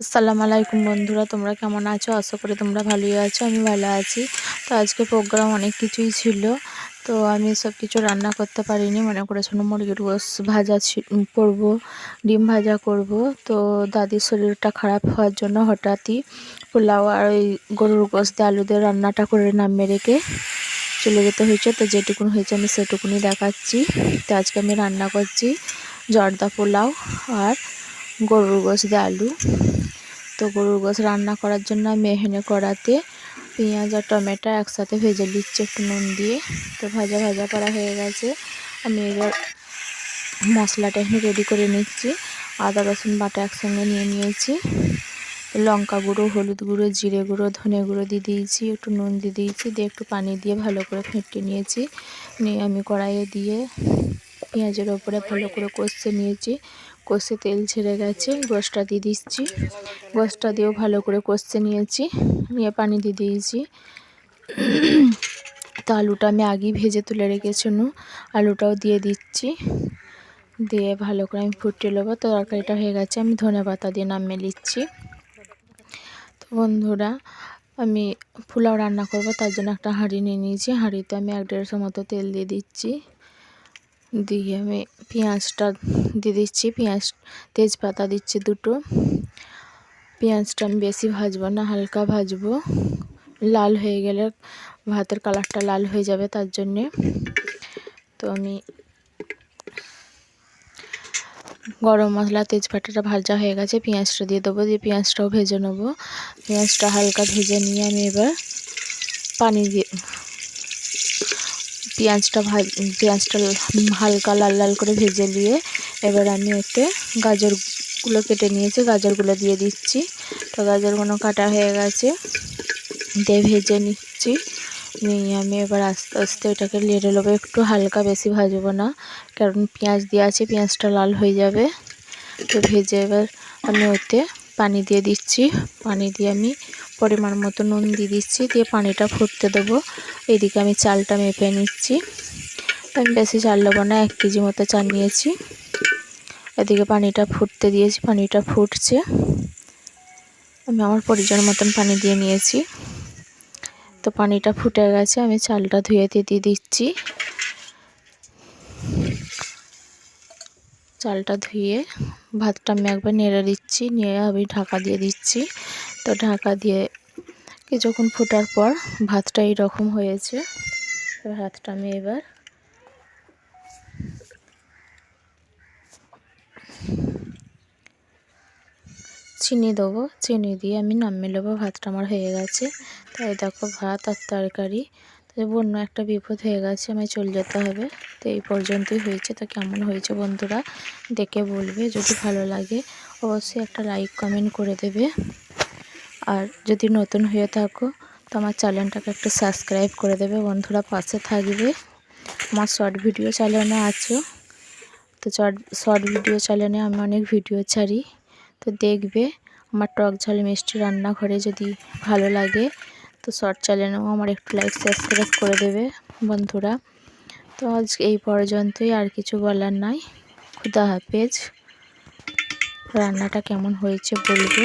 আসসালামু আলাইকুম বন্ধুরা, তোমরা কেমন আছো? আশা করি তোমরা ভালোই আছো, আমি ভালো আছি। তো আজকে প্রোগ্রাম অনেক কিছুই ছিল, তো আমি সব কিছু রান্না করতে পারিনি। মনে করেছিল মুরগির গোস ভাজা করব, ডিম ভাজা করব। তো দাদির শরীরটা খারাপ হওয়ার জন্য হঠাৎই পোলাও আর ওই গরুর গোস দিয়ে আলু দিয়ে রান্নাটা করে নামিয়ে রেখে চলে যেতে হয়েছে। তো যেটুকুন হয়েছে আমি সেটুকুনি দেখাচ্ছি। তো আজকে আমি রান্না করছি জর্দা পোলাও আর গরুর গোস দিয়ে আলু। তো গরুর গোস রান্না করার জন্য আমি এখানে কড়াতে পেঁয়াজ আর টমেটো একসাথে ভেজে নিচ্ছি, একটু নুন দিয়ে। তো ভাজা ভাজা করা হয়ে গেছে। আমি এবার মশলাটা এখানে রেডি করে নিচ্ছি। আদা, রসুন বাটা একসঙ্গে নিয়ে নিয়েছি। লঙ্কা গুঁড়ো, হলুদ গুঁড়ো, জিরে গুঁড়ো, ধনে গুঁড়ো দিয়ে দিয়েছি, একটু নুন দিয়ে দিয়েছি, দিয়ে একটু পানি দিয়ে ভালো করে ফেটে নিয়েছি। নিয়ে আমি কড়াইয়ে দিয়ে পেঁয়াজের ওপরে ভালো করে কষে নিয়েছি। কষে তেল ছেড়ে গেছে গোসটা দিয়ে দিচ্ছি। গোসটা দিয়েও ভালো করে কষে নিয়েছি, নিয়ে পানি দিয়ে দিয়েছি। তো আলুটা আমি আগেই ভেজে তুলে রেখেছিলাম আলুটাও দিয়ে দিচ্ছি। দিয়ে ভালো করে আমি ফুটিয়ে নেব তো তরকারিটা হয়ে গেছে, আমি ধনে পাতা দিয়ে নামিয়ে নিচ্ছি। তো বন্ধুরা, আমি পোলাও রান্না করব, তার জন্য একটা হাঁড়ি নিয়ে নিয়েছি, হাঁড়িতে আমি এক দেড়শো মতো তেল দিয়ে দিচ্ছি। দিয়ে আমি পেঁয়াজটা দিয়ে দিচ্ছি, পেঁয়াজ, তেজপাতা দিচ্ছি দুটো। পেঁয়াজটা আমি বেশি ভাজবো না, হালকা ভাজবো। লাল হয়ে গেলে ভাতের কালারটা লাল হয়ে যাবে তার জন্যে। তো আমি গরম মশলা, তেজপাতাটা ভাজা হয়ে গেছে, পেঁয়াজটা দিয়ে দেবো, দিয়ে পেঁয়াজটাও ভেজে নেব। পেঁয়াজটা হালকা ভেজে নিয়ে আমি এবার পানি দিয়ে পেঁয়াজটা ভাজ, পেঁয়াজটা হালকা লাল লাল করে ভেজে নিয়ে এবার আমি এতে গাজরগুলো কেটে নিয়েছি, গাজরগুলো দিয়ে দিচ্ছি। তো গাজরগুলো কাটা হয়ে গেছে, দিয়ে ভেজে নিচ্ছি। নিয়ে আমি এবার আস্তে আস্তে এটাকে লেড়ে নেব, একটু হালকা বেশি ভাজবো না, কারণ পেঁয়াজ দিয়ে আছে, পেঁয়াজটা লাল হয়ে যাবে। তো ভেজে এবার আমি ওতে পানি দিয়ে দিচ্ছি, পানি দিয়ে আমি পরিমাণ মতো নুন দিয়ে দিচ্ছি, দিয়ে পানিটা ফুটতে দেবো। এদিকে আমি চালটা মেপে নিচ্ছি। আমি বেশি চাল নেব না, এক কেজি মতো চাল নিয়েছি। এদিকে পানিটা ফুটতে দিয়েছি, পানিটা ফুটছে। আমি আমার পরিজন মতন পানি দিয়ে নিয়েছি। তো পানিটা ফুটে গেছে, আমি চালটা ধুয়ে দিয়ে দিচ্ছি। চালটা ধুয়ে ভাতটা আমি একবার নেড়ে দিচ্ছি, নিয়ে আমি ঢাকা দিয়ে দিচ্ছি। তো ঢাকা দিয়ে কিছুক্ষণ ফোটার পর ভাতটা এইরকম হয়েছে। ভাতটা আমি এবার চিনি দেবো। চিনি দিয়ে আমি নামিয়ে নেব, ভাতটা আমার হয়ে গেছে। তাই দেখো ভাত আর তরকারি অন্য একটা বিপদ হয়ে গেছে আমায় চলে যেতে হবে। তো এই পর্যন্তই হয়েছে। তো কেমন হয়েছে বন্ধুরা, দেখে বলবে। যদি ভালো লাগে, অবশ্যই একটা লাইক কমেন্ট করে দেবে। আর যদি নতুন হয়ে থাকো, তো আমার চ্যানেলটাকে একটু সাবস্ক্রাইব করে দেবে। বন্ধুরা পাশে থাকবে। আমার শর্ট ভিডিও চ্যানেলে আছো। তো শর্ট ভিডিও চ্যানেলে আমি অনেক ভিডিও ছাড়ি। তো দেখবে আমার টক ঝাল মিষ্টি রান্নাঘরে যদি ভালো লাগে, তো শর্ট চ্যানেলেও আমার একটু লাইক সাবস্ক্রাইব করে দেবে বন্ধুরা। তো আজ এই পর্যন্তই, আর কিছু বলার নাই। খুদা হাফেজ। রান্নাটা কেমন হয়েছে বলবে।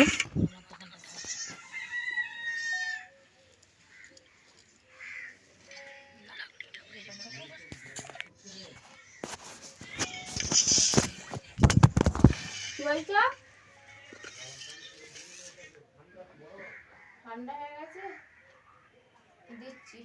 ঠান্ডা হয়ে গেছে দিচ্ছি।